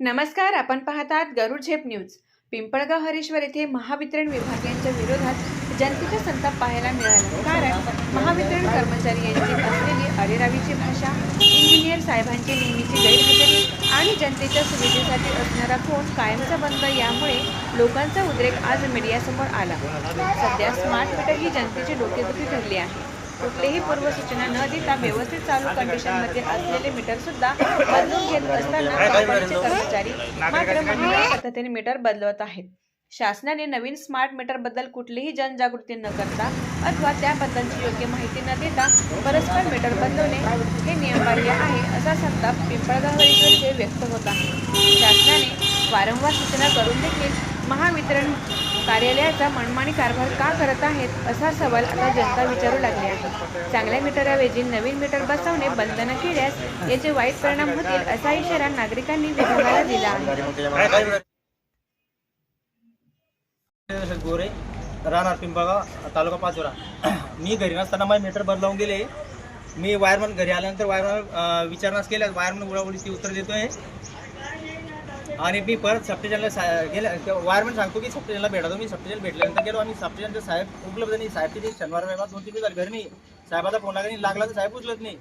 नमस्कार आपण पाहतात गरुड झेप न्यूज. पिंपळगाव हरेश्वर येथे महावितरण विभाग यांच्या विरोधात जनतेचा संताप पाहायला मिळाला. कारण महावितरण कर्मचारी यांची असलेली अरेरावीची भाषा इंजिनियर साहेबांची नेहमीची गैरहजेरी आणि जनतेच्या सुविधेसाठी असणारा फोन कायमचा बंद यामुळे लोकांचा उद्रेक आज मीडियासमोर आला. सध्या स्मार्ट मीटर ही जनतेची डोकेदुखी ठरली आहे. कुठलीही पूर्वसूचना न देता व्यवस्थित चालू कंडिशनमध्ये असलेले मीटर सुद्धा बदलून घेत असताना कंपनीचे कर्मचारी मात्र पद्धतीने मीटर बदलवत आहेत. शासनाने नवीन स्मार्ट मीटरबद्दल कुठलीही जनजागृती न करता अथवा त्याबद्दलची योग्य माहिती न देता परस्पर मीटर बदलवणे हे नियमबाह्य आहे असा संताप पिंपळगाव व्यक्त होत आहे. शासनाने वारंवार सूचना करून देखील महावितरण कार्यालयाचा मनमानी कारभार का करत आहेत असा सवाल आता जनता विचारू लागली आहे. चांगल्या मीटरऐवजी नवीन मीटर बसवणे बंधन केल्यास याचे वाईट परिणाम होतील असा इशारा नागरिकांनी विभागाला दिला आहे. गोरे राहणार पिंपळगाव तालुका पाचोरा. मी घरी नसताना माझे मीटर बदलावून गेले. मी वायरमन घरी आल्यानंतर वायरमन विचारणास केल्यास वायरमन उडावडीची उत्तर देतोय. आणि मी परत सप्टेजनला सा गेल्या वायरमन सांगतो की सप्टेजनला भेटा मी सप्टेजन भेटल्यानंतर गेलो आणि सप्टेजनचे साहेब उपलब्ध नाही. साहेब तिथे शनिवार रविवार दोन तीन दिवस घरी नाही. साहेबाचा फोन लागला नाही. लागला तर साहेब उचलत नाही.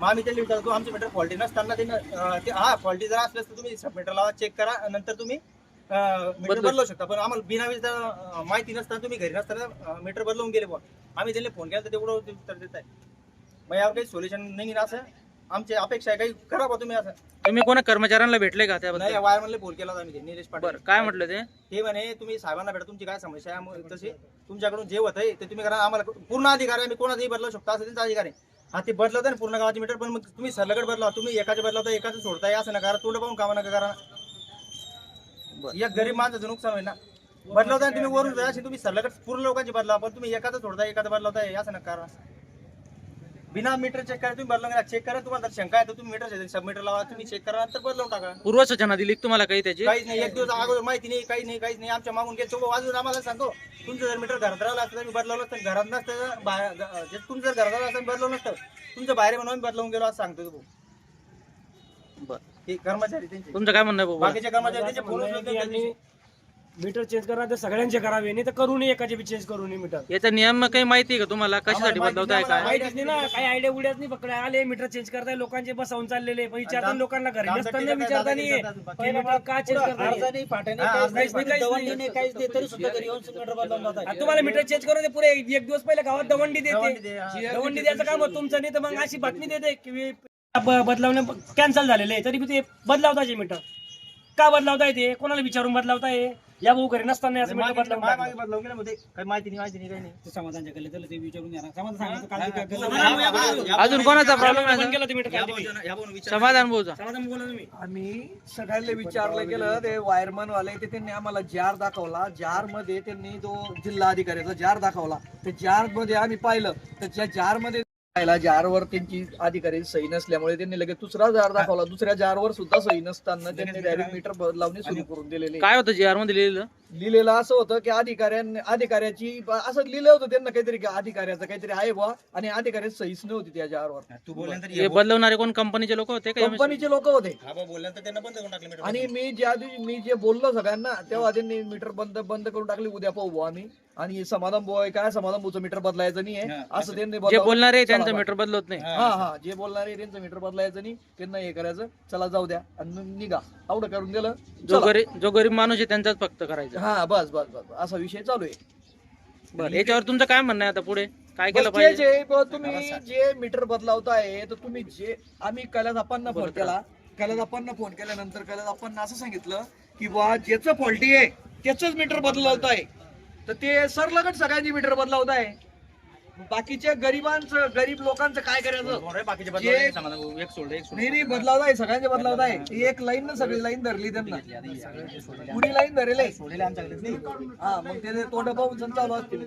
मग आम्ही त्याला विचारतो आमचे मीटर फॉल्टी नसताना ते हा फॉल्टी जर असल्यास तर तुम्ही सबमीटर लावा चेक करा. नंतर तुम्ही मीटर बदलू. शकता. पण आम्हाला बिना वीज माहिती नसताना तुम्ही घरी नसताना मीटर बदलवून गेले बुवा. आम्ही त्यांना फोन केला तर तेवढं उत्तर देत आहे मग यावर काही सोल्युशन नाही असं. आमची अपेक्षा आहे काही करा बा तुम्ही असं. तुम्ही कोणा कर्मचाऱ्यांना भेटले का त्याबद्दल? नाही वायरमनला फोन केला होता आम्ही ते, निलेश बरं पाटील काय म्हटलं ते? ते म्हणे तुम्ही साहेबांना भेटा तुमची काय समस्या आहे? तशी तुमच्याकडून जे होत आहे ते तुम्ही करा. आम्हाला पूर्ण अधिकार आहे आम्ही कोणाचाही बदलू शकतो असं त्यांचा अधिकार आहे. हा ते बदलवता ना पूर्ण गावाचे मीटर पण मग तुम्ही सरलगड बदला तुम्ही एकाचे बदलवता एकाचं सोडताय असं नका करा. तोंड पाहून कामा नका करा एक गरीब माणसाचं नुकसान होईल ना. बदलवताय तुम्ही वरून जा, अशी तुम्ही सरलगड पूर्ण लोकांची बदला पण तुम्ही एकाचं सोडताय एकाचं बदलवताय असं नका करा. बिना मीटर चेक करा तुम्ही बदलून चेक करा तुम्हाला जर शंका आहे तर तुम्ही मीटर सब मीटर लावा तुम्ही चेक करा नंतर बदलवून टाका. पूर्वसूचना दिली का तुम्हाला काही त्याची? काहीच नाही. एक दिवस अगोदर माहिती नाही काही नाही काहीच नाही. आमच्या मागून गेले. वाजून आम्हाला सांगतो तुमचं जर मीटर घरात राहिलं असतं मी बदलवलं असतं. घरात नसतं बाहेर जे तुमचं जर घरात राहिलं असतं बदलवलं नसतं. तुमचं बाहेर म्हणून बदलवून गेलो असं सांगतो तो बरं. हे कर्मचारी त्यांचे. तुमचं काय म्हणणं आहे बाकीचे कर्मचारी त्यांचे फोन उचलत नाही. मीटर चेंज करा तर सगळ्यांचे करावे नाही तर करू नये एकाचे बी चेंज करू नये मीटर. याचा नियम काही माहिती आहे का तुम्हाला? कशासाठी आम्हाला बदलवताय माहिती काय? नाही, माहितीच नाही ना काही आयडिया उड्याच नाही पकडे आले मीटर चेंज करताय लोकांचे बसवून चाललेले पण विचारता लोकांना घरी नसताना विचारता साठी की मीटर का चेंज करताय? हा, अर्ज नाही, काहीच नाही, काहीच नाही. तरी सुद्धा घरी येऊन मीटर बदलवून जातात. आता तुम्हाला मीटर चेंज करून ते पुरे एक दिवस पहिले गावात दवंडी देते. दवंडी द्यायचं काम होतं तुमचं नाही तर मग अशी बातमी देते की ब- बदलावणे कॅन्सल झालेले आहे. तरी बी ते बदलावताचे मीटर. का बदलावताय ते कोणाला विचारून बदलावताय या भाऊ घरी नसताना असं मीटर मागे- बदलावून मागे- टाकलं. मागे बदलावून गेलं मध्ये. काही माहिती नाही माहिती नाही काही नाही समाधानच्या गल्लीत आलं ते विचारून ना. समाधान काय अजून कोणाचा प्रॉब्लेम आहे काल ते. समाधान भाऊचा समाधान बोला तुम्ही आम्ही सगळ्यांना विचारलं गेलं ते वायरमन वाले ते त्यांनी आम्हाला जार दाखवला जारमध्ये त्यांनी तो जिल्हा अधिकाऱ्याचा जार दाखवला त्या जारमध्ये आम्ही पाहिलं तर त्या जारमध्ये पाहिला जारवर त्यांची अधिकारी सही नसल्यामुळे त्यांनी लगेच दुसरा जार दाखवला. दुसऱ्या जारवर सुद्धा सही नसताना त्यांनी डायरेक्ट मीटर बदलावणे सुरू करून दिलेले. काय होतं जी मध्ये लिहिलेलं? लिहिलेलं असं होतं की अधिकाऱ्यांनी अधिकाऱ्याची असं लिहिलं होतं त्यांना काहीतरी की अधिकाऱ्याचं काहीतरी आहे बा आणि अधिकाऱ्याची सहीच नव्हती त्या जारवर. तू बोलल्यानंतर हे बदलवणारे कोण? कंपनीचे लोक होते का कंपनीचे लोक होते. हा बा बोलल्यानंतर त्यांना बंद करून टाकलं मीटर आणि मी ज्या दिवशी मी जे बोललो सगळ्यांना तेव्हा त्यांनी मीटर बंद बंद करून टाकली. उद्या पाहू बुवा आम्ही. आणि समाधान बुवा आहे काय समाधान बुचं मीटर बदलायचं नाही आहे हा, असं त्यांनी जे बदलावलं. बोलणारे त्यांचं. मीटर बदलत नाही. हा हा. जे बोलणारे त्यांचं मीटर बदलायचं नाही त्यांना हे करायचं. चला जाऊ द्या. आणि मग निघा. आवडं करून दिलं. जो चला. गरीब जो गरीब माणूस आहे त्यांचाच फक्त करायचं. हा बस बस बस बस. असा विषय चालू आहे. बरं याच्यावर तुमचं काय म्हणणं आहे आता पुढे? काय केलं बस पाहिजे? जे ब- तुम्ही जे मीटर बदलावताय तर तुम्ही जे आम्ही कैलास आप्पांना फोन केला. कैलास आप्पांना फोन केल्यानंतर कैलास आप्पांना असं सांगितलं की बा ज्याचं फॉल्टी आहे त्याच मीटर बदलावताय तर ते सरलगट सगळ्यांची मीटर बदलावताय. बाकीच्या गरिबांचं गरीब लोकांचं काय करायचं? बाकीचे. एक नाही नाही बदलावताय सगळ्यांचे बदलावताय ती एक लाईन ना सगळी लाईन धरली त्यांना. पुरी लाईन धरेल आहे. हा मग ते तोंड पाहून चालू असतील.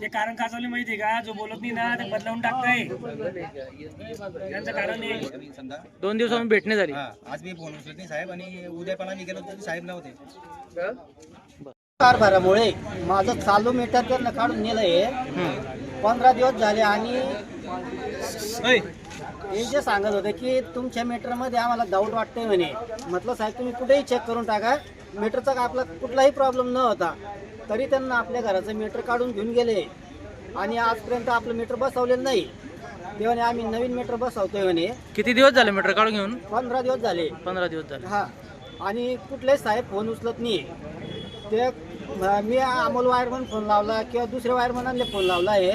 ते कारण का चालू माहितीये का? जो बोलत नाही ना ते बदलावून टाकताय. त्यांचं कारण आहे दोन दिवसांनी भेटणे झाली. हा आज मी फोन उचलत नाही साहेब आणि उद्या पण आम्ही गेलो तर साहेब नव्हते. कारभारामुळे माझं चालू मीटर त्यांना काढून नेलंय. पंधरा दिवस झाले आणि जे सांगत होते की तुमच्या मीटरमध्ये आम्हाला डाऊट वाटतंय म्हणे. म्हटलं साहेब तुम्ही कुठेही चेक करून टाका. मीटरचा आपला कुठलाही प्रॉब्लेम न होता तरी त्यांना आपल्या घराचं मीटर काढून घेऊन गेले. आणि आजपर्यंत आपलं मीटर बसवलेलं नाही. ते म्हणे आम्ही नवीन मीटर बसवतोय म्हणे. किती दिवस झाले मीटर काढून घेऊन? पंधरा दिवस झाले. पंधरा दिवस झाले. हा. आणि कुठलेच साहेब फोन उचलत नाही. ते म- अमोल वायरमन फोन लावला किंवा दुसऱ्या वायरमनांना फोन लावला आहे.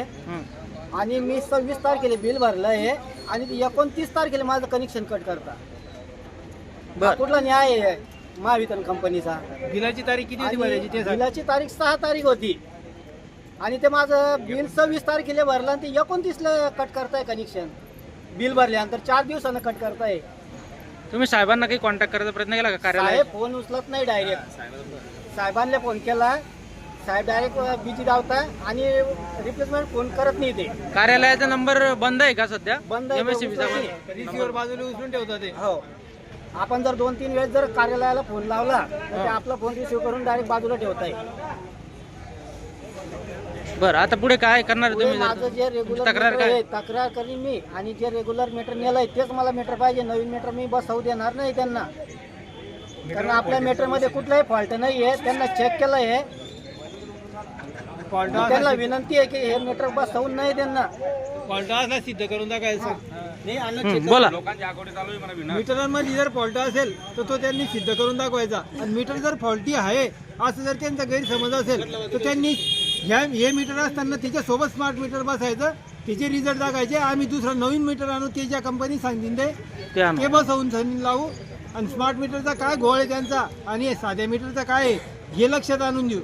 आणि मी सव्वीस तारखेला बिल भरलं आहे आणि एकोणतीस तारखेला माझं कनेक्शन कट करता. हा बर. कुठला न्याय आहे महावितरण कंपनीचा? बिलाची तारीख किती होती भरायची ते सांग. बिलाची तारीख सहा तारीख होती. आणि ते माझं बिल सव्वीस तारखेला भरलं आणि ते एकोणतीसला कट करताय कनेक्शन बिल भरल्यानंतर चार दिवसानं कट करताय. तुम्ही साहेबांना काही कॉन्टॅक्ट करायचा प्रयत्न केला का? कार्यालय साहेब फोन उचलत नाही डायरेक्ट साहेबांना फोन केला. साहेब डायरेक्ट बिजी धावता आणि रिप्लेसमेंट फोन करत नाही ते. कार्यालयाचा नंबर बंद आहे का सध्या? बंद आहे, MSCB चा उचलत बंद. नाही. रिसिव्हर बाजूला उचलून ठेवतात ते. हो. आपण जर दोन तीन वेळेस जर कार्यालयाला फोन लावला तर ते आपला फोन रिसिव्ह करून डायरेक्ट बाजूला ठेवताय बरं आता पुढे काय करणार पुढे तुम्ही माझं जर- जे तुमची रेग्युलर तक्रार मीटर काय? आहे तक्रार करीन मी आणि जे रेग्युलर मीटर नेलंय तेच मला मीटर पाहिजे. नवीन मीटर मी बसवू देणार नाही त्यांना. कारण आपल्या मीटरमध्ये कुठलाही फॉल्ट नाही आहे त्यांना चेक केलं आहे त्यांना विनंती आहे की हे मीटर बसवून नाही त्यांना फॉल्ट असला सिद्ध करून दाखवायचं हं, बोला. मीटरांमध्ये जर फॉल्ट असेल तर तो त्यांनी सिद्ध करून दाखवायचा. आणि मीटर जर फॉल्टी आहे असं जर त्यांचा गैरसमज असेल तर त्यांनी ह्या हे मीटर असताना त्याच्यासोबत स्मार्ट मीटर बसायचं त्याचे रिझल्ट दाखवायचे. आम्ही दुसरं नवीन मीटर आणू ते ज्या कंपनी सांगतील ते बसवून लावू. आणि स्मार्ट मीटरचा काय घोळ आहे त्यांचा? आणि हे साध्या मीटरचा काय आहे? हे लक्षात आणून देऊ.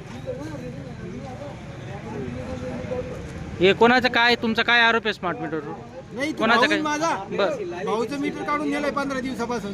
हे कोणाचं काय तुमचा काय आरोप आहे स्मार्ट मीटरवर नाही तो कोणाचं काय? माझा. बरं. भाऊचं मीटर काढून गेलंय पंधरा दिवसापासून.